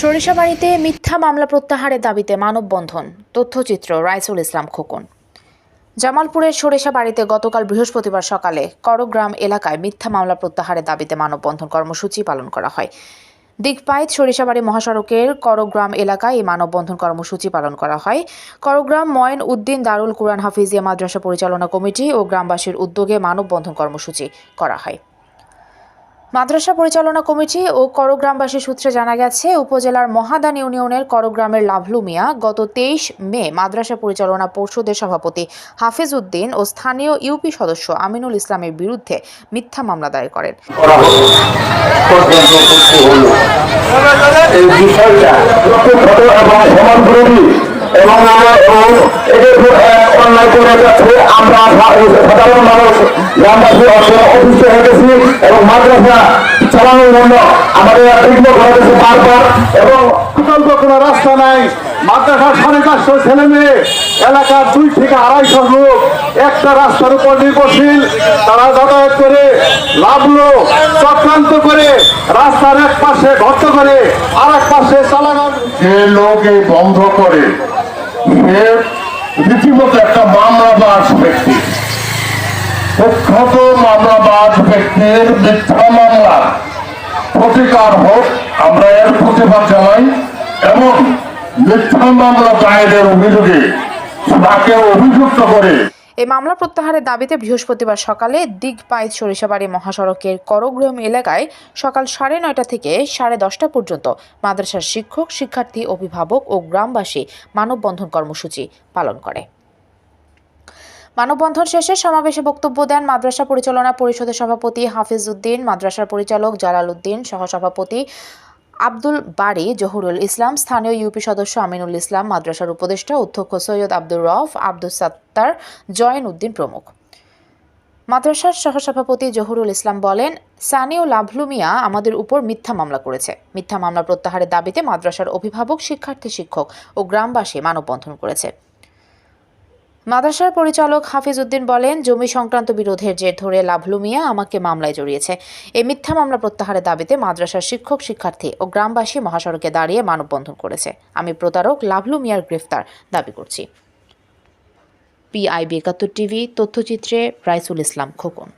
সরিষাবাড়িতে মিথ্যা মামলা প্রত্যাহারের দাবিতে মানববন্ধন। তথ্যচিত্র রাইসুল ইসলাম খোকন। জামালপুরের সরিষাবাড়িতে গতকাল বৃহস্পতিবার সকালে করগ্রাম এলাকায় মিথ্যা মামলা প্রত্যাহারের দাবিতে মানববন্ধন কর্মসূচি পালন করা হয়। দিগপাইত সরিষাবাড়ি মহাসড়কের করগ্রাম এলাকায় এই মানববন্ধন কর্মসূচি পালন করা হয়। করগ্রাম ময়ন উদ্দিন দারুল কুরআন হাফিজিয়া মাদ্রাসা পরিচালনা কমিটি ও গ্রামবাসীর উদ্যোগে মানববন্ধন কর্মসূচি করা হয়। মাদ্রাসা পরিচালনা কমিটি ও করগ্রামবাসী সূত্রে জানা গেছে, উপজেলার মহাদান ইউনিয়নের করগ্রামের লাভলু মিয়া গত তেইশ মে মাদ্রাসা পরিচালনা পর্ষদের সভাপতি হাফিজ উদ্দিন ও স্থানীয় ইউপি সদস্য আমিনুল ইসলামের বিরুদ্ধে মিথ্যা মামলা দায়ের করেন। এবং আমরা- এবং এদের অন্যায় করে যাচ্ছে। আমরা সাধারণ মানুষ, গ্রামবাসী অসুস্থ হয়ে গেছি এবং মাদ্রাসা চালানোর জন্য আমাদের বিঘ্ন ঘটেছে বারবার। এবং বিকল্প কোনো রাস্তা নাই। মাদ্রাসার সাড়ে চারশো ছেলে মেয়ে, এলাকার দুই থেকে আড়াইশো লোক একটা রাস্তার উপর নির্ভরশীল। তারা যাতায়াত করে, লাভলো, চক্রান্ত করে, রাস্তার এক পাশে গর্ত করে আর এক পাশে চালানো যে লোক বন্ধ করে রীতিমতো একটা মামলাবাজ ব্যক্তি। প্রখ্যাত মামলাবাজ ব্যক্তির মিথ্যা মামলা। প্রতিকার হোক, আমরা এর প্রতিবাদ জানাই। এবং মিথ্যা মামলা দায়েরের অভিযোগে তাকে অভিযুক্ত করে এই মামলা প্রত্যাহারের দাবিতে বৃহস্পতিবার সকালে দিগপাইত সরিষাবাড়ি মহাসড়কের করগ্রহম এলাকায় সকাল সাড়ে নয়টা থেকে সাড়ে দশটা পর্যন্ত মাদ্রাসার শিক্ষক, শিক্ষার্থী, অভিভাবক ও গ্রামবাসী মানববন্ধন কর্মসূচি পালন করে। মানববন্ধন শেষে সমাবেশে বক্তব্য দেন মাদ্রাসা পরিচালনা পরিষদের সভাপতি হাফিজ উদ্দিন মাদ্রাসার পরিচালক জালাল উদ্দিন সহসভাপতি আব্দুল বাড়ি জহুরুল ইসলাম, স্থানীয় ইউপি সদস্য আমিনুল ইসলাম, মাদ্রাসার উপদেষ্টা অধ্যক্ষ সৈয়দ আব্দুর রফ আব্দুল সাত্তার, জয়েন উদ্দিন প্রমুখ। মাদ্রাসার সহসভাপতি জহুরুল ইসলাম বলেন সানি ও লাভলু মিয়া আমাদের উপর মিথ্যা মামলা করেছে। মিথ্যা মামলা প্রত্যাহারের দাবিতে মাদ্রাসার অভিভাবক, শিক্ষার্থী, শিক্ষক ও গ্রামবাসী মানববন্ধন করেছে। মাদ্রাসার পরিচালক হাফিজ উদ্দিন বলেন, জমি সংক্রান্ত বিরোধের জের ধরে লাভলু মিয়া আমাকে মামলায় জড়িয়েছে। এই মিথ্যা মামলা প্রত্যাহারের দাবিতে মাদ্রাসার শিক্ষক, শিক্ষার্থী ও গ্রামবাসী মহাসড়কে দাঁড়িয়ে মানববন্ধন করেছে। আমি প্রতারক লাভলু মিয়ার গ্রেফতার দাবি করছি। পিআইবি একাত্তর টিভি, তথ্যচিত্রে রাইসুল ইসলাম খোকন।